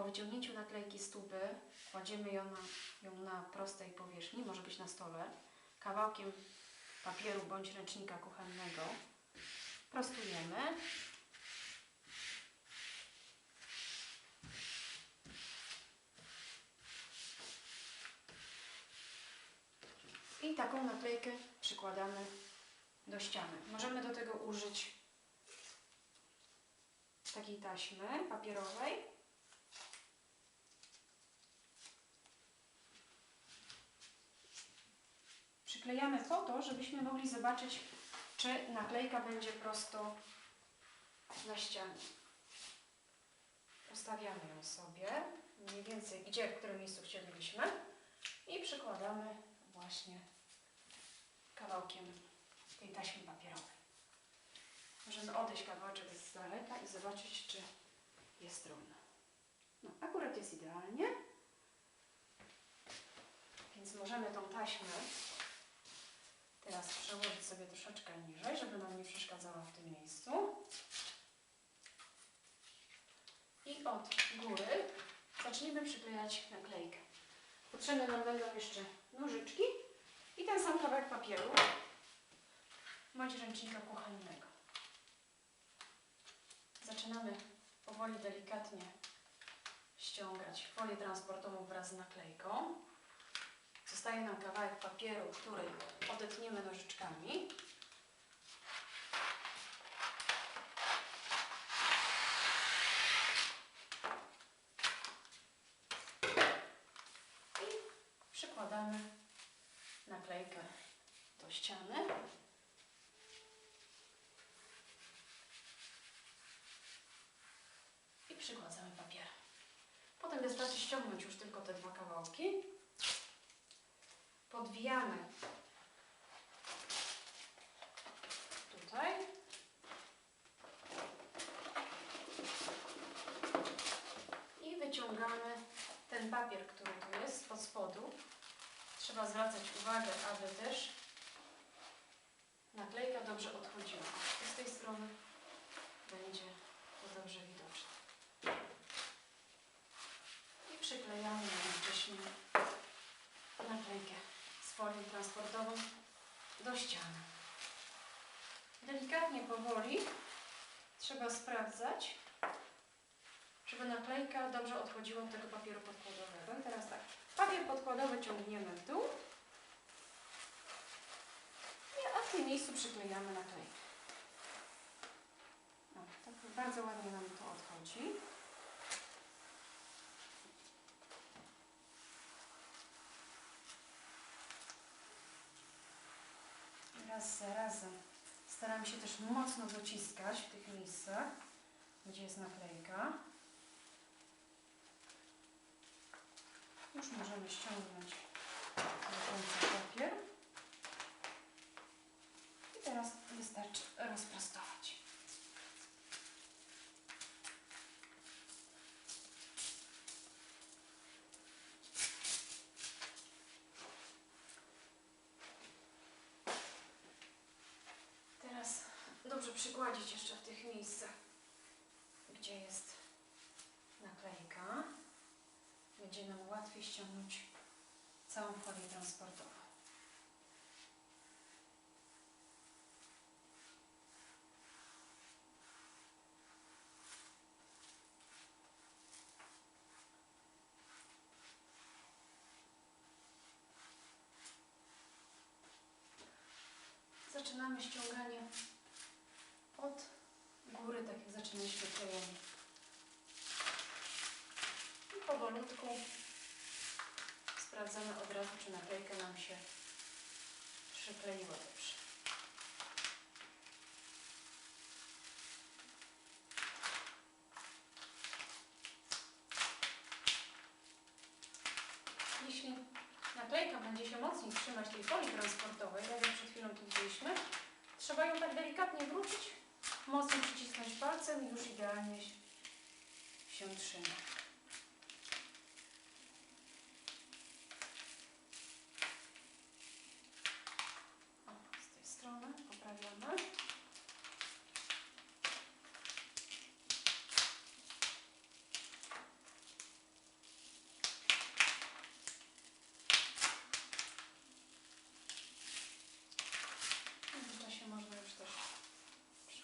Po wyciągnięciu naklejki z tuby kładziemy ją na, ją na prostej powierzchni, może być na stole, kawałkiem papieru bądź ręcznika kuchennego. Prostujemy. I taką naklejkę przykładamy do ściany. Możemy do tego użyć takiej taśmy papierowej. Przyklejamy po to, żebyśmy mogli zobaczyć, czy naklejka będzie prosto na ścianie. Ustawiamy ją sobie, mniej więcej gdzie, w którym miejscu chcielibyśmy i przykładamy właśnie kawałkiem tej taśmy papierowej. Możemy odejść kawałeczek z daleka i zobaczyć, czy jest równo. No, akurat jest idealnie. Więc możemy tą taśmę teraz przełożyć sobie troszeczkę niżej, żeby nam nie przeszkadzała w tym miejscu. I od góry zaczniemy przyklejać naklejkę. Potrzebne nam będą jeszcze nożyczki i ten sam kawałek papieru bądź ręcznika kuchennego. Zaczynamy powoli, delikatnie ściągać folię transportową wraz z naklejką. Zostaje nam kawałek papieru, który odetniemy nożyczkami. I przykładamy naklejkę do ściany. I przykładamy papier. Potem wystarczy ściągnąć już tylko te dwa kawałki. Podwijamy tutaj. I wyciągamy ten papier, który tu jest spod spodu. Trzeba zwracać uwagę, aby też naklejka dobrze odchodziła. I z tej strony będzie to dobrze widoczne. I przyklejamy naklejkę z folią transportową do ściany. Delikatnie, powoli trzeba sprawdzać, żeby naklejka dobrze odchodziła od tego papieru podkładowego. Teraz tak, papier podkładowy ciągniemy w dół, I- a w tym miejscu przyklejamy naklejkę. O, tak bardzo ładnie nam to odchodzi. Raz za razem staram się też mocno dociskać w tych miejscach, gdzie jest naklejka. Już możemy ściągnąć do końca papier. I teraz wystarczy rozprostować. Teraz dobrze przygładzić jeszcze w tych miejscach, gdzie jest naklejka. Będzie nam łatwiej ściągnąć całą folię transportową. Zaczynamy ściąganie od góry, tak jak zaczynaliśmy klejenie. I powolutku sprawdzamy od razu, czy naklejka nam się przykleiła dobrze. Jeśli naklejka będzie się mocniej trzymać tej folii transportowej, jak przed chwilą tu widzieliśmy, trzeba ją tak delikatnie wrócić, mocno przycisnąć palcem i już idealnie się trzyma.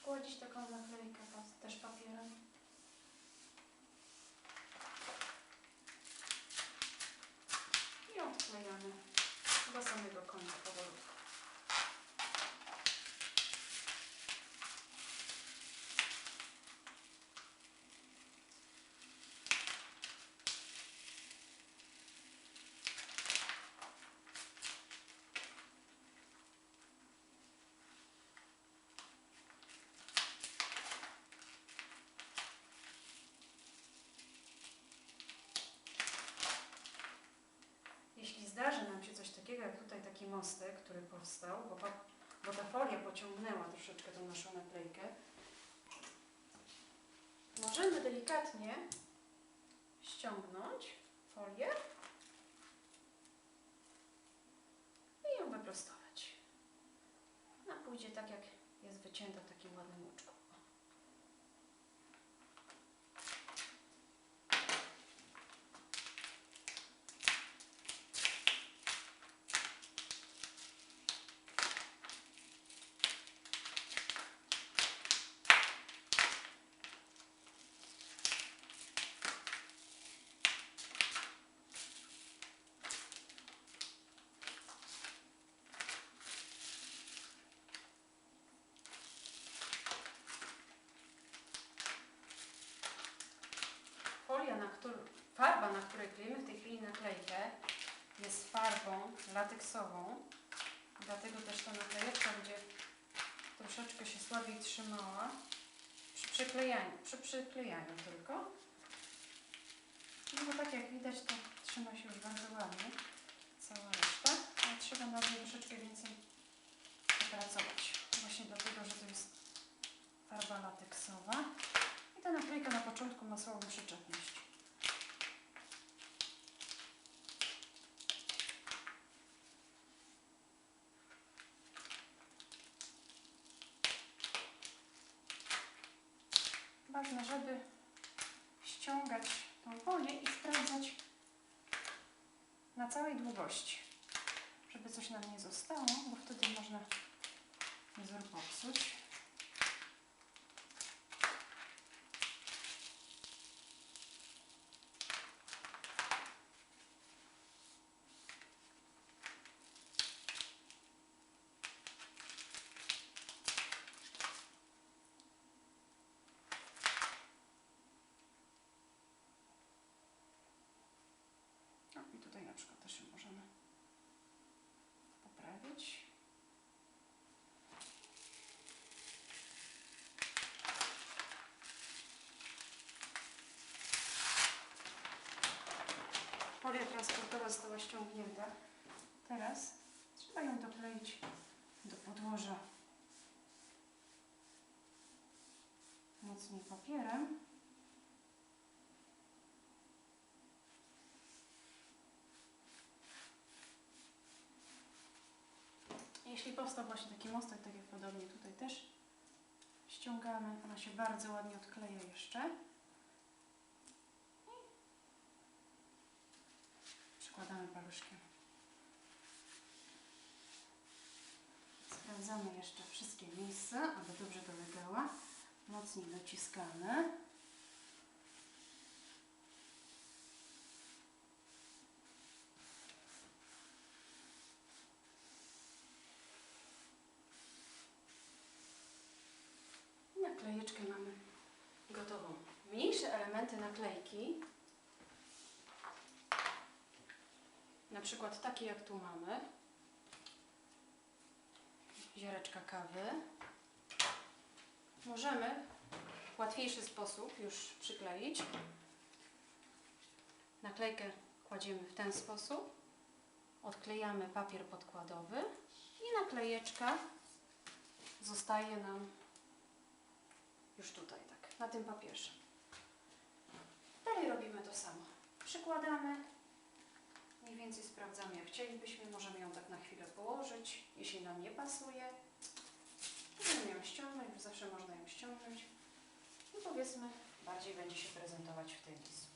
Hogy is takarnak velük a papíron? Zdarzy nam się coś takiego, jak tutaj taki mostek, który powstał, bo, bo ta folia pociągnęła troszeczkę tą naszą naklejkę, możemy delikatnie ściągnąć folię i ją wyprostować. Ona pójdzie tak, jak jest wycięta w takim ładnym łuczku. Folia, na którą, której klejemy w tej chwili naklejkę, jest farbą lateksową. Dlatego też ta naklejeczka będzie troszeczkę się słabiej trzymała przy przyklejaniu, przy przyklejaniu tylko. No bo tak jak widać, to trzyma się już bardzo ładnie cała reszta, ale trzeba nad troszeczkę więcej popracować. Właśnie dlatego, że to jest farba lateksowa. I ta naklejka na początku ma słabą przyczepność. Ważne, żeby ściągać tą folię i sprawdzać na całej długości, żeby coś nam nie zostało, bo wtedy można wzór popsuć. No i tutaj na przykład też ją możemy poprawić. Folia transportowa została ściągnięta. Teraz trzeba ją dokleić do podłoża mocniej papierem. Jeśli powstał właśnie taki mostek, tak jak podobnie tutaj też ściągamy, ona się bardzo ładnie odkleja jeszcze. I przykładamy paluszkiem. Sprawdzamy jeszcze wszystkie miejsca, aby dobrze dolegała. Mocniej dociskamy. Naklejeczkę mamy gotową. Mniejsze elementy naklejki, na przykład takie jak tu mamy, ziareczka kawy, możemy w łatwiejszy sposób już przykleić. Naklejkę kładziemy w ten sposób, odklejamy papier podkładowy i naklejeczka zostaje nam już tutaj, tak, na tym papierze. Dalej robimy to samo. Przykładamy, mniej więcej sprawdzamy jak chcielibyśmy, możemy ją tak na chwilę położyć, jeśli nam nie pasuje. Możemy ją ściągnąć, zawsze można ją ściągnąć. I powiedzmy, bardziej będzie się prezentować w miejscu.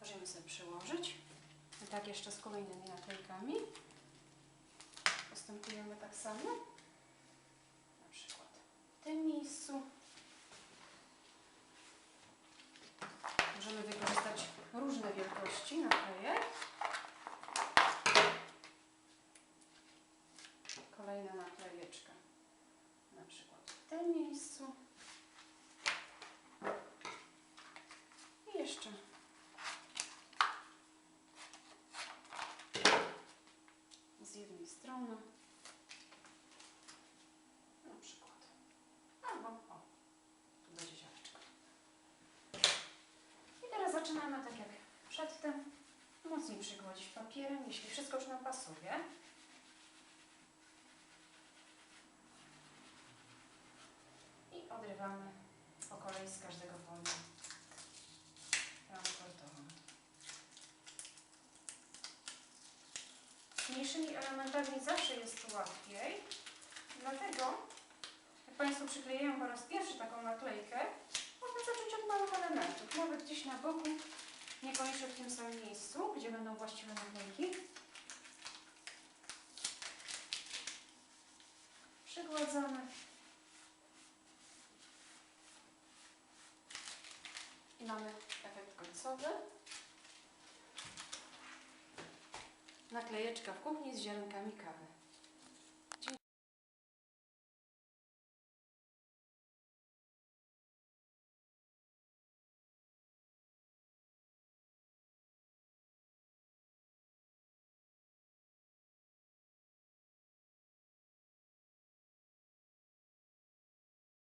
Możemy sobie przyłożyć. I tak jeszcze z kolejnymi naklejkami. Postępujemy tak samo. Na przykład w tym miejscu. Możemy wykorzystać różne wielkości naklejek. Kolejna naklejeczka. Na przykład w tym miejscu. I jeszcze z jednej strony. Na przykład. Albo o, tu będzie ziareczka. I teraz zaczynamy tak jak przedtem. Mocniej przygładzić papierem, jeśli wszystko już nam pasuje. Odrywamy po kolei z każdego folię transportową. Z mniejszymi elementami zawsze jest łatwiej, dlatego jak Państwo przyklejają po raz pierwszy taką naklejkę, można zacząć od małych elementów, nawet gdzieś na boku, niekoniecznie w tym samym miejscu, gdzie będą właściwe naklejki. Przygładzamy. I mamy końcowy. Naklejeczka w kuchni z ziarenkami kawy.